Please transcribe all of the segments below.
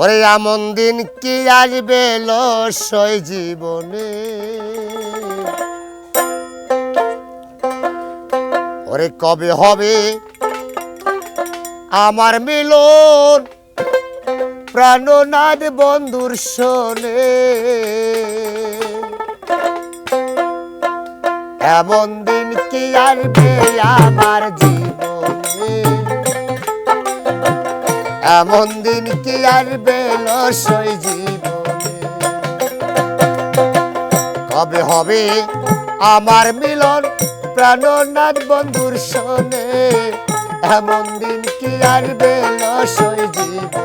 ওরে এমন দিন কি আসবে লসই জীবনে? ওরে কবে হবে আমার মিলন? প্রাণনাথ বন্ধুর শোনে। এমন দিন কি আসবে আমার জীবনে? এমন দিন কি আর বেল সই জীবনে? কবে হবে আমার মিলন প্রাণনাথ বন্ধুর সনে? এমন দিন কি আর বেল সই জীবনে?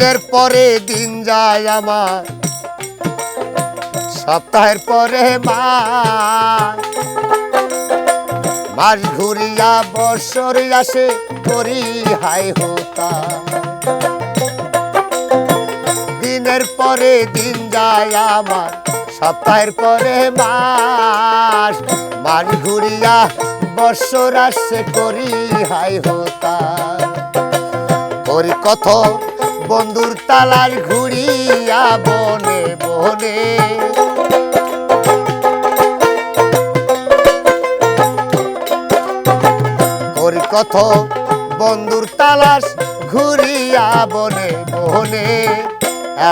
দিনের পরে দিন যায় আমার। সপ্তাহের পরে মাস। ঘুরিয়া বছর আসে করি হাই হতা। দিনের পরে দিন যায় আমার, সপ্তাহের পরে মাস। মাস ঘুরিয়া বছর আসে করি হাই হতা। করি বন্ধুর তালার ঘুরিয়া বনে বনে। কত বন্ধুর তালাশ ঘুরিয়া বনে বনে।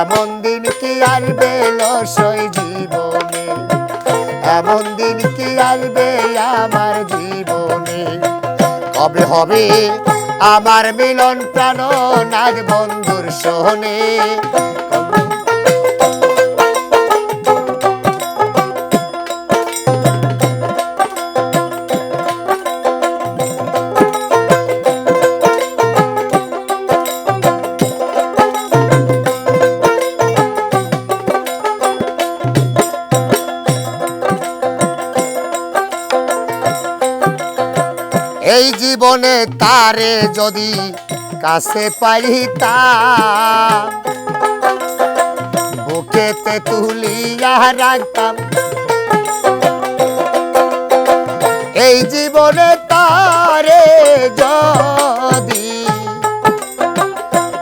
এমন দিন কি আসবে লসই জীবনে? এমন দিন কি আসবে আমার জীবনে? কবে হবে আমার মিলন প্রাণ নাগ বন্ধুর সোহনে এই জীবনে তারে যদি কাছে পাইতাম বুকেতে তুলিয়া রাখতাম। এই জীবনে তারে যদি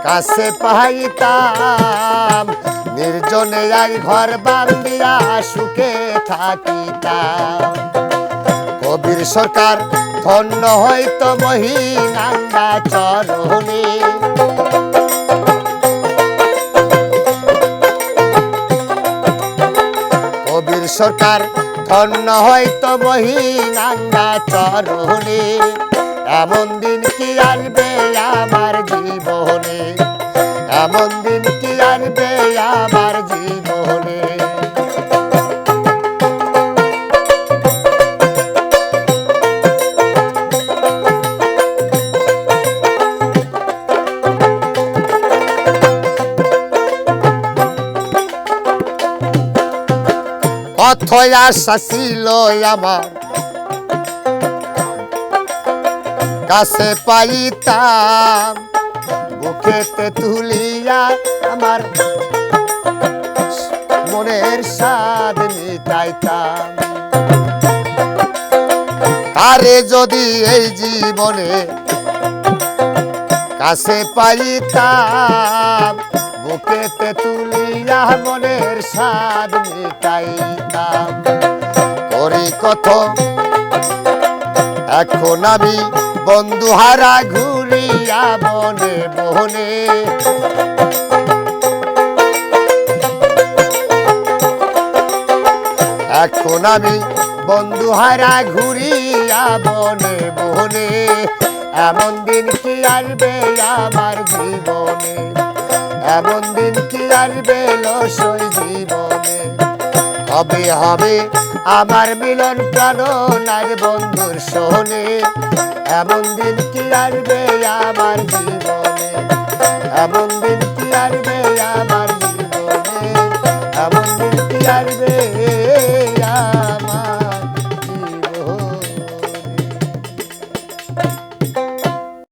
কাছে পাইতাম, নির্জনে এক ঘর বান্দিয়া সুখে থাকিতাম। কবির সরকার ধন্য হয়তো মহিনাঙ্গা চরণে কবির সরকার ধন্য হয়তো মহিনাঙ্গা চরণে। এমন দিন কি আসবে আমার জীবনে? এমন অথয় আশা ছিল আমার। কাছে পাইতাম, বুকেতে তুলিয়া আমার মনের স্বাদ মিটাইতাম। তারে যদি এই জীবনে কাছে পাইতাম বুকেতে তুলিয়া মনের স্বাদ মিটাইতাম। করি কত এখন আমি বন্ধু হারা ঘুরিয়া বনে বনে এখন আমি বন্ধু হারা ঘুরিয়া বনে বনে এমন দিন কি আসবে আমার জীবনে? এমন দিন কি আসবে সই জীবনে? হবে হবে আমার মিলন প্রাণ আর বন্ধুর শোনে এমন দিন কি আসবে আমার জীবনে? এমন দিন কি আসবে আমার জীবনে? এমন দিন কি আসবে